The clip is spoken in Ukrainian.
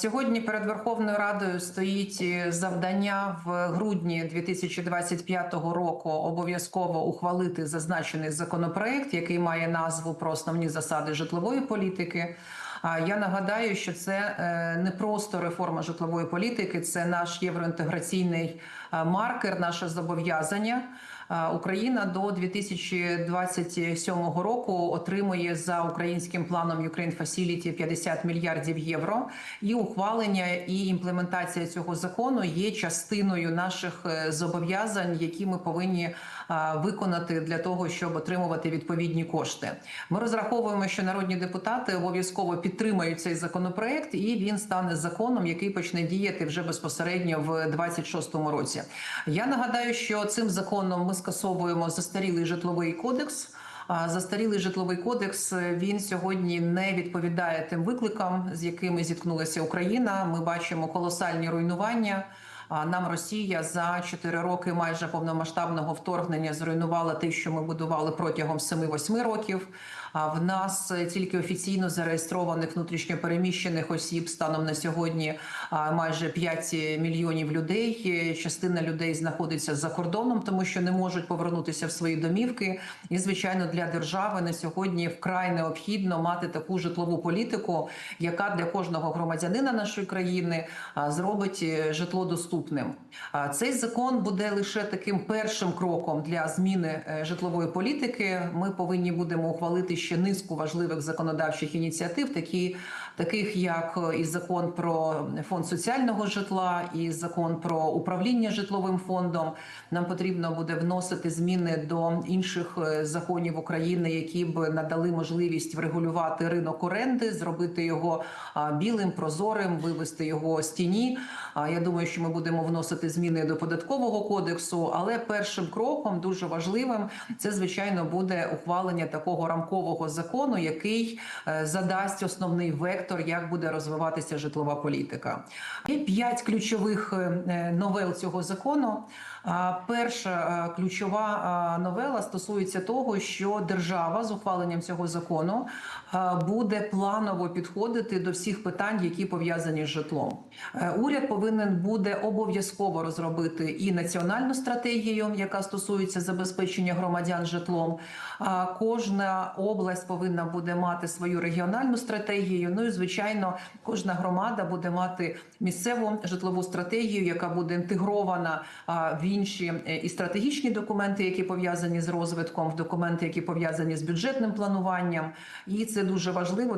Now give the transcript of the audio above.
Сьогодні перед Верховною Радою стоїть е, завдання в грудні 2025 року обов'язково ухвалити зазначений законопроект, який має назву про основні засади житлової політики. А я нагадаю, що це е, не просто реформа житлової політики, це наш євроінтеграційний е, маркер, наше зобов'язання. Е, Україна до 2027 року отримує за українським планом Ukraine Facility 50 мільярдів євро. І ухвалення і імплементація цього закону є частиною наших е, зобов'язань, які ми повинні е, виконати для того, щоб отримувати відповідні кошти. Ми розраховуємо, що народні депутати обов'язково підтримають цей законопроект, і він стане законом, який почне діяти вже безпосередньо в 26-му році. Я нагадаю, що цим законом ми скасовуємо застарілий житловий кодекс. Застарілий житловий кодекс е, він сьогодні не відповідає тим викликам, з якими зіткнулася Україна. Ми бачимо колосальні руйнування. Нам Росія за 4 роки майже повномасштабного вторгнення зруйнувала те, що ми будували протягом 7-8 років. А в нас тільки офіційно зареєстрованих внутрішньопереміщених осіб станом на сьогодні майже 5 мільйонів людей. Е, Частина людей знаходиться за кордоном, тому що не можуть повернутися в свої домівки. І звичайно, для держави на сьогодні вкрай необхідно мати таку житлову політику, яка для кожного громадянина нашої країни зробить е, житло доступним. А цей закон буде лише таким першим кроком для зміни е, житлової політики. Ми повинні будемо ухвалити ще низку важливих законодавчих ініціатив, такі таких як е, і закон про фонд соціального житла, і закон про управління житловим фондом. Нам потрібно буде вносити зміни до інших е, законів України, які б надали можливість врегулювати ринок оренди, зробити його білим, прозорим, вивести його з тіні. Я думаю, що ми будемо вносити зміни до податкового кодексу. Але першим кроком дуже важливим це звичайно буде ухвалення такого рамкового закону, який е, задасть основний вектор, як буде розвиватися житлова політика. Є п'ять ключових е, новел цього закону. Перша е, ключова е, новела стосується того, що держава з ухваленням цього закону е, буде планово підходити до всіх питань, які пов'язані з житлом. Е, Уряд повинен буде обов'язково розробити і національну стратегію, яка стосується забезпечення громадян житлом. Кожна область повинна буде мати свою регіональну стратегію. Ну і звичайно, кожна громада буде мати місцеву житлову стратегію, яка буде інтегрована в інші е, і стратегічні документи, які пов'язані з розвитком, в документи, які пов'язані з бюджетним плануванням, і це дуже важливо.